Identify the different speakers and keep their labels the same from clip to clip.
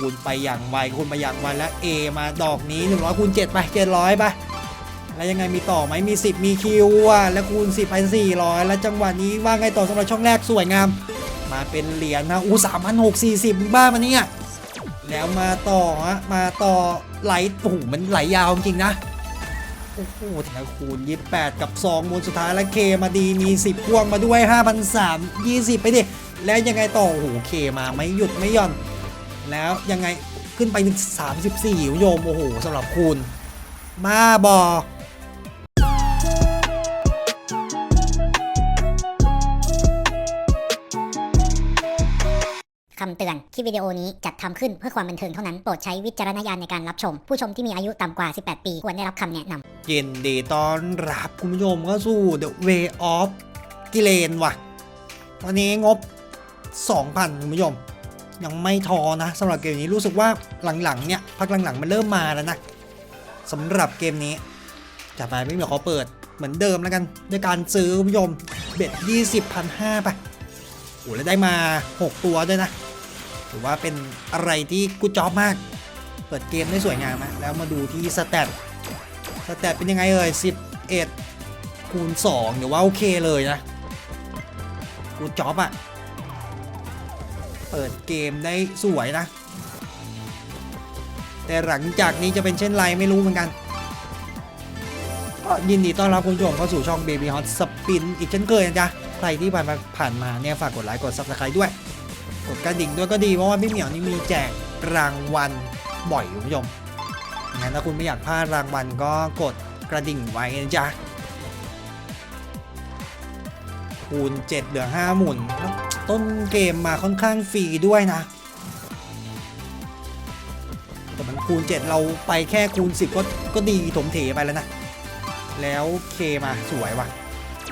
Speaker 1: คูณไปอย่างไวคูณไปอย่างไวแล้ว A มาดอกนี้ 100คูณ7ไป700ไปแล้วยังไงมีต่อไหมมี 10 มีคิวอะแล้วคูณ 10ไป400 แล้วจังหวะนี้ว่าไงต่อสำหรับช่องแรกสวยงาม มาเป็นเหรียญนะอู้สามพันหกสี่สิบบ้ามันเนี่ยแล้วมาต่อฮะมาต่อไหลโอ้โหมันไหลยาวจริงนะโอ้โหถึงกับคูณ 28 กับ 2มูลสุดท้ายแล้วเคมาดีมี 10 พ่วงมาด้วย 5,320 ไปดิ แล้วยังไงต่อ โอ้โหเคมาไม่หยุดไม่หย่อน แล้วยังไงขึ้นไปถึง34คุณผู้ชมโอ้โหสำหรับคูณมาบอ
Speaker 2: คำเตือน คลิปวิดีโอนี้จัดทำขึ้นเพื่อความบันเทิงเท่านั้น โปรดใช้วิจารณญาณในการรับชม ผู้ชมที่มีอายุต่ำกว่า 18 ปี ควรได้รับคำแนะนำ
Speaker 1: ยินดีต้อนรับคุณผู้ชมเข้าสู่ The Way of กิเลนว่ะวันนี้งบ 2,000 คุณผู้ชม ยังไม่ทอนะสำหรับเกมนี้รู้สึกว่าหลังๆเนี่ยพักหลังๆมันเริ่มมาแล้วนะสำหรับเกมนี้จะไปไม่มีขอเปิดเหมือนเดิมแล้วกันด้วยการซื้อคุณผู้ชมเบ็ด20พันห้าไปโอ้แล้วได้มา 6 ตัวด้วยนะถือว่าเป็นอะไรที่กูจอบมาก เปิดเกมได้สวยงามนะแล้วมาดูที่สแตทสแตทเป็นยังไงเอ่ย11คูณ2หรือว่าโอเคเลยนะกูจอบอะ เปิดเกมได้สวยนะ แต่หลังจากนี้จะเป็นเช่นไรไม่รู้เหมือนกัน ก็ยินดีต้อนรับคุณผู้ชมเข้าสู่ช่อง Baby Hot Spin อีกเช่นเคยนะจ๊ะ ใครที่ผ่านมาผ่านมาเนี่ยฝากกดไลค์กด Subscribe ด้วย กดกระดิ่งด้วยก็ดีเพราะว่าพี่เหมียวนี่มีแจกรางวัลบ่อยคุณผู้ชมงั้นถ้าคุณไม่อยากพลาดรางวัลก็กดกระดิ่งไว้นะจ๊ะคูณ7เหลือ5หมุน ต้นเกมมาค่อนข้างฟรีด้วยนะ แต่มันคูณ 7 เราไปแค่คูณ 10 ก็ก็ดีถมเถไปแล้วนะ แล้วเคมาสวยว่ะ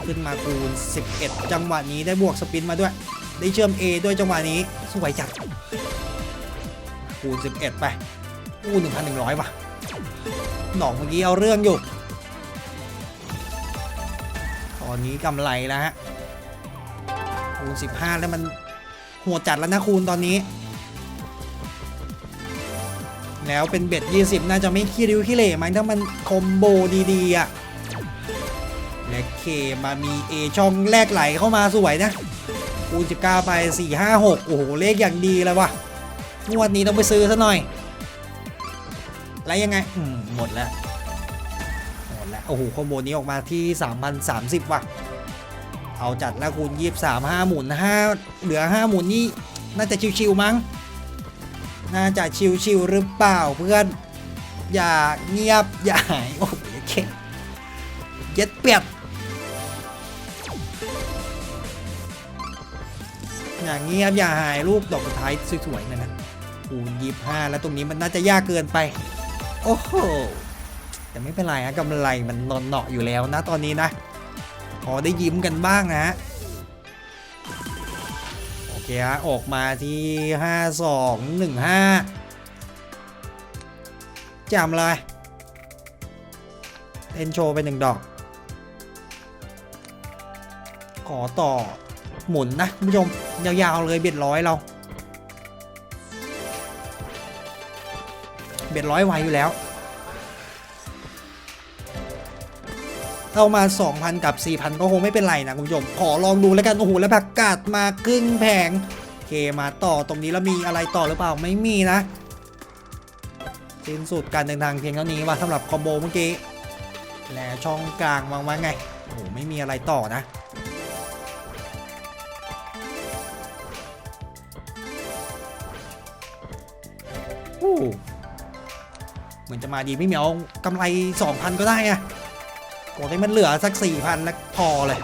Speaker 1: ขึ้นมาคูณ 11 จังหวะนี้ได้บวกสปินมาด้วย ได้เชื่อม A ด้วยจังหวะนี้สวยจัดคูณ 11 ไปอู้1,100 ว่ะ หนองเมื่อกี้เอาเรื่องอยู่ ตอนนี้กำไรแล้วฮะ คูณ15 แล้วมันโหัวจัดแล้วนะคูณตอนนี้ แล้วเป็นเบ็ด 20 น่าจะไม่ขี้ริ้วขี้เหร่มั้งถ้ามันคอมโบดีๆอะและเคมามี A ช่องแรกไหลเข้ามาสวยนะคูณ19 ไป 4 5 6 โอ้โห เลขอย่างดีเลยว่ะงวดนี้ต้องไปซื้อซะหน่อยแล้วยังไงอืมหมดแล้ว หมดแล้ว โอ้โหคอมโบนี้ออกมาที่ 3,030 ว่ะ เอาจัดแล้วคูณ23 5หมุน5เหลือ5หมุนนี่น่าจะชิวๆมั้ง น่าจะชิวๆหรือเปล่าเพื่อน อย่าเงียบอย่าหายโอ้โหเข่เย็ดเป็ดอย่าเงียบอย่าหายลูกดอกสุดท้ายสวยๆนั่นนะคูณยี่ห้าแล้วตรงนี้มันน่าจะยากเกินไป โอ้โหแต่ไม่เป็นไรฮะกำไรมันนอนเนาะอยู่แล้วนะตอนนี้นะ อได้ยิ้มกันบ้างนะฮะโอเคฮะออกมาที่5 2 1 5จำเลยเล่นโชว์ไปหนึ่งดอก ขอต่อหมุนนะคุณผู้ชม ยาวๆเลยเบ็ดร้อยเรา เบ็ดร้อยไวอยู่แล้ว เข้ามา 2,000 กับ 4,000 ก็คงไม่เป็นไรนะคุณผู้ชม ขอลองดูแล้วกัน โอ้โห แล้วผักกาดมาครึ่งแผงโอเคมาต่อตรงนี้แล้วมีอะไรต่อหรือเปล่าไม่มีนะสิ้นสุดการเดินทางเพียงเท่านี้ว่าสำหรับคอมโบเมื่อกี้และช่องกลางวางไว้ไงโอ้โหไม่มีอะไรต่อนะโอ้เหมือนจะมาดีไม่เหมียวกำไร 2,000 ก็ได้อะ โอ้ได้มันเหลือสัก4,000แล้วพอเลย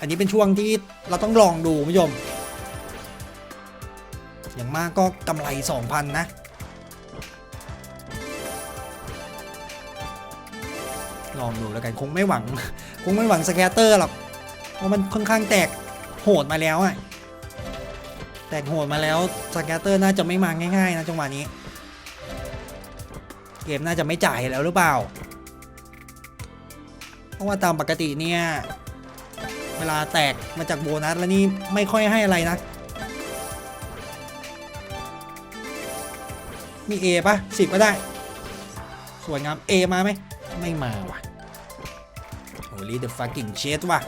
Speaker 1: อันนี้เป็นช่วงที่เราต้องลองดูคุณผู้ชม อย่างมากก็กำไร 2,000 นะ ลองดูแล้วกันคงไม่หวัง คงไม่หวังสแกตเตอร์หรอก เพราะมันค่อนข้างแตกโหดมาแล้วอะแตกโหดมาแล้วสแกตเตอร์น่าจะไม่มาง่ายๆนะจังหวะนี้ เกมน่าจะไม่จ่ายแล้วหรือเปล่า ราะว่าตามปกติเนี่ย เวลาแตกมาจากโบนัสแล้วนี่ไม่ค่อยให้อะไรนะมี A ปะสิบก็ได้ สวยงาม A มาไหม ไม่มาว่ะโอ้ลีเดอะฟักกิ้งเชดว่ะ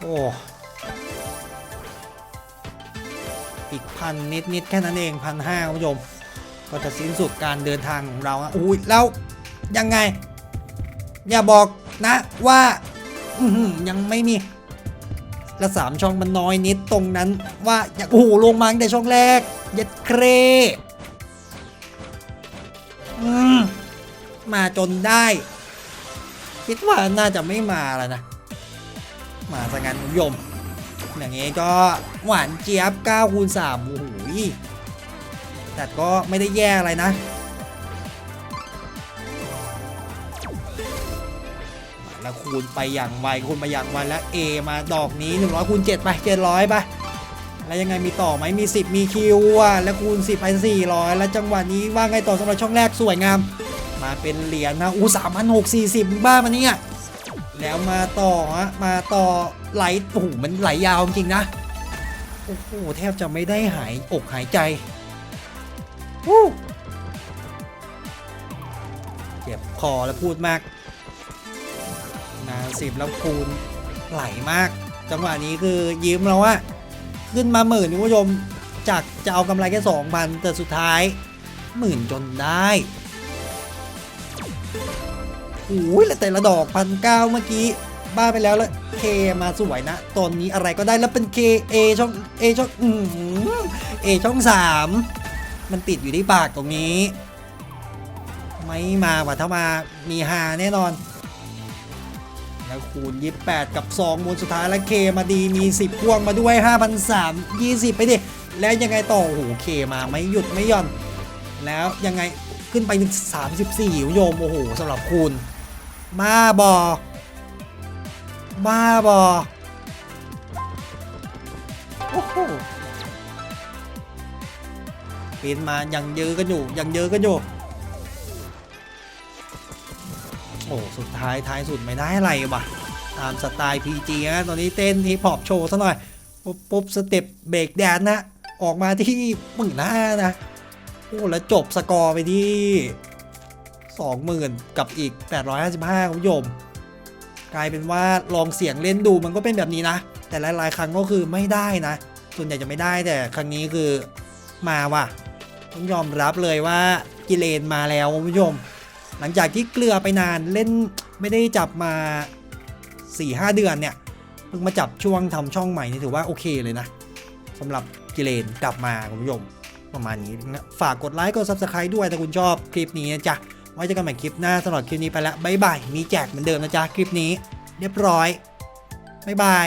Speaker 1: โอ้ อีกพันนิดนิดๆแค่นั้นเองพันห้าคุณผู้ชม ก็จะสิ้นสุดการเดินทางของเราอะอุ้ยแล้วยังไง อย่าบอกนะว่าอืยังไม่มีและสามช่องมันน้อยนิดตรงนั้น ว่าอยากโอ้โหลงมาตั้งแต่ช่องแรกเย็ดเครมมาจนได้ คิดว่าน่าจะไม่มาแล้วนะ มาสังกันคุณผู้ชม อย่างนี้ก็หวานเจี๊ยบ9คูณ3โอ้โหแต่ก็ไม่ได้แย่อะไรนะ แล้วคูณไปอย่างไวคูณไปอย่างไวแล้ว A มาดอกนี้ 100คูณ7ไป 700ไปแล้วยังไงมีต่อไหมมี 10 มีคิวอะแล้วคูณ 10ไป400 แล้วจังหวะนี้ว่าไงต่อสำหรับช่องแรกสวยงาม มาเป็นเหรียญนะอู้สามพันหกสี่สิบบ้ามันเนี่ย แล้วมาต่อฮะมาต่อไหลโอ้โหมันไหลยาวจริงนะโอ้โหแทบจะไม่ได้หายอกหายใจวู้เจ็บคอแล้วพูดมากนาสิบแล้วคูณไหลมาก จังหวะนี้คือยิ้มแล้วว่าขึ้นมาหมื่นคุณผู้ชมจากจะเอากำไรแค่สองพันแต่สุดท้ายหมื่นจนได้ อ้ยแล้วแต่ละดอกพันเก้าเมื่อกี้ บ้าไปแล้วแล้วเคมาสวยนะ ตอนนี้อะไรก็ได้แล้วเป็นเคเอช่องเอช่องอืเอช่องสามมันติดอยู่ที่ปากตรงนี้ ไม่มาว่ะถ้ามามีฮาแน่นอน แล้วคูณ 28 กับ 2มูลสุดท้ายแล้วเคมาดีมี 10 พ่วงมาด้วย 5,300 20 ไปดิ แล้วยังไงต่อโอ้โหเคมาไม่หยุดไม่หย่อน แล้วยังไงขึ้นไปถึง34คุณผู้ชมโอ้โหสำหรับคูณ บ้าบอบ้าบอโอ้โหปีนมายังเยอะกันอยู่ยังเยอะกันอยู่โอ้สุดท้ายท้ายสุดไม่ได้อะไรว่ะตามสไตล์ PG นะตอนนี้เต้นฮิปฮอปโชว์ซะหน่อย ปุ๊บปุ๊บสเต็ปเบรกแดนนะ ออกมาที่หมื่นห้านะ โอ้ แล้วจบสกอร์ไปที่ 20,000 กับอีก 855คุณผู้ชมกลายเป็นว่าลองเสียงเล่นดูมันก็เป็นแบบนี้นะ แต่หลายๆครั้งก็คือไม่ได้นะ ส่วนใหญ่จะไม่ได้แต่ครั้งนี้คือมาว่ะต้องยอมรับเลยว่ากิเลนมาแล้วคุณผู้ชม หลังจากที่เกลือไปนานเล่นไม่ได้จับมา 4-5 เดือนเนี่ยเพิ่งมาจับช่วงทำช่องใหม่นี่ถือว่าโอเคเลยนะสำหรับกิเลนกลับมาคุณผู้ชมประมาณนี้นะฝากกดไลค์กด Subscribe ด้วยถ้าคุณชอบคลิปนี้นะจ๊ะ ไว้เจอกันใหม่คลิปหน้าสำหรับคลิปนี้ไปแล้วบ๊ายบายมีแจกเหมือนเดิมนะจ๊ะคลิปนี้ เรียบร้อยบ๊ายบาย